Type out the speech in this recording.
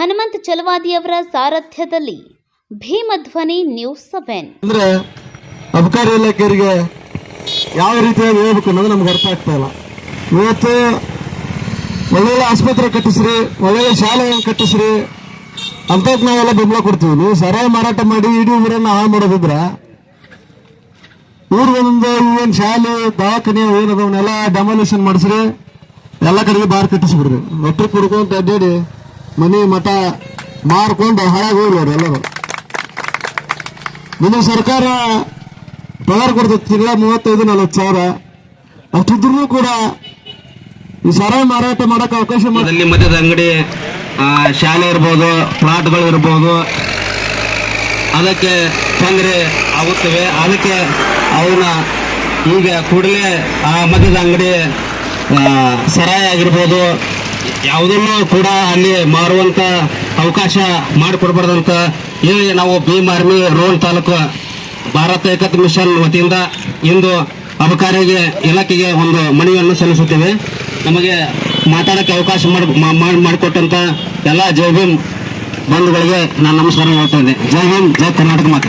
ಹನುಮಂತ್ ಚಲವಾದಿಯವರ ಸಾರಥ್ಯದಲ್ಲಿ Bheemadhwani news seven. ಅಂದ್ರೆ ಅಬಕಾರಿ ಇಲಾಖೆಯವರಿಗೆ ಯಾವ ರೀತಿಯಾಗಿ ಹೇಳ್ಬೇಕು ಅನ್ನೋದು ನಮ್ಗೆ ಅರ್ಥ ಆಗ್ತಾ ಇಲ್ಲ. ಇವತ್ತು ಒಳ್ಳೊಳ್ಳೆ ಆಸ್ಪತ್ರೆ ಕಟ್ಟಿಸ್ರಿ, ಒಳ್ಳೊಳ್ಳೆ ಶಾಲೆಗಳನ್ನು ಕಟ್ಟಿಸ್ರಿ ಅಂತಕ್ ನಾವೆಲ್ಲ ಬೆಂಬಲ ಕೊಡ್ತೀವಿ. ನೀವು ಸರಾಯಿ ಮಾರಾಟ ಮಾಡಿ ಇಡೀ ಊರನ್ನ ಹಾಳು ಮಾಡೋದಿದ್ರ ಊರಿಗೊಂದೊಂದು ಏನು ಶಾಲೆ, ದವಾಖಾನೆ ಏನದವನ್ನೆಲ್ಲ ಡೆಮಾಲಿಷನ್ ಮಾಡಿಸ್ರಿ, ಎಲ್ಲ ಕಡೆಗೆ ಬಾರ್ ಕಟ್ಟಿಸ್ಬಿಡ್ರಿ. ಮೆಟ್ರಿಕ್ ಹುಡುಗ ಅಂತ ಅಡ್ಡಾಡಿ ಮನಿ ಮಠ ಮಾರ್ಕೊಂಡು ಹಾಳಾಗಿ ಹೋಗ್ರಿ ಅವ್ರು ಎಲ್ಲರೂ. ನಿಮ್ಮ ಸರ್ಕಾರ ಪಗಾರ ಕೊಡ್ತದೆ ತಿಂಗಳ ಮೂವತ್ತೈದು, ನಲವತ್ತು ಸಾವಿರ. ಅಷ್ಟಿದ್ರು ಕೂಡ ಈ ಸರ ಮಾರಾಟ ಮಾಡಕ್ಕೆ ಅವಕಾಶ ಮಾಡಿ ಮಧ್ಯದ ಅಂಗಡಿ ಶಾಲೆ ಇರ್ಬೋದು ಪ್ಲಾಟ್ಗಳು ಇರ್ಬೋದು. ಅದಕ್ಕೆ ತೊಂದರೆ ಆಗುತ್ತವೆ. ಅದಕ್ಕೆ ಅವನ್ನ ಈಗ ಕೂಡಲೇ ಆ ಮದ್ಯದ ಅಂಗಡಿ ಸರಾಯಿ ಆಗಿರ್ಬೋದು. ಯಾವುದನ್ನು ಕೂಡ ಅಲ್ಲಿ ಮಾರುವಂಥ ಅವಕಾಶ ಮಾಡಿಕೊಡ್ಬಾರ್ದಂತ ಹೇಳಿ ನಾವು ಭೀಮ್ ಆರ್ಮಿ ರೋಲ್ ತಾಲೂಕು ಭಾರತ ಏಕತ್ ಮಿಷನ್ ವತಿಯಿಂದ ಇಂದು ಅಬಕಾರಿಗೆ, ಇಲಾಖೆಗೆ ಒಂದು ಮನವಿಯನ್ನು ಸಲ್ಲಿಸುತ್ತೇವೆ. ನಮಗೆ ಮಾತಾಡೋಕ್ಕೆ ಅವಕಾಶ ಮಾಡಿ ಮಾಡಿ- ಮಾಡಿಕೊಟ್ಟಂತ ಎಲ್ಲ ಜೈ ಭೀಮ್ ಬಂಧುಗಳಿಗೆ ನಾನು ನಮಸ್ಕಾರ ಹೇಳ್ತಾ ಇದ್ದೆ. ಜೈ ಭೀಮ್, ಜೈ ಕರ್ನಾಟಕ ಮಾತು.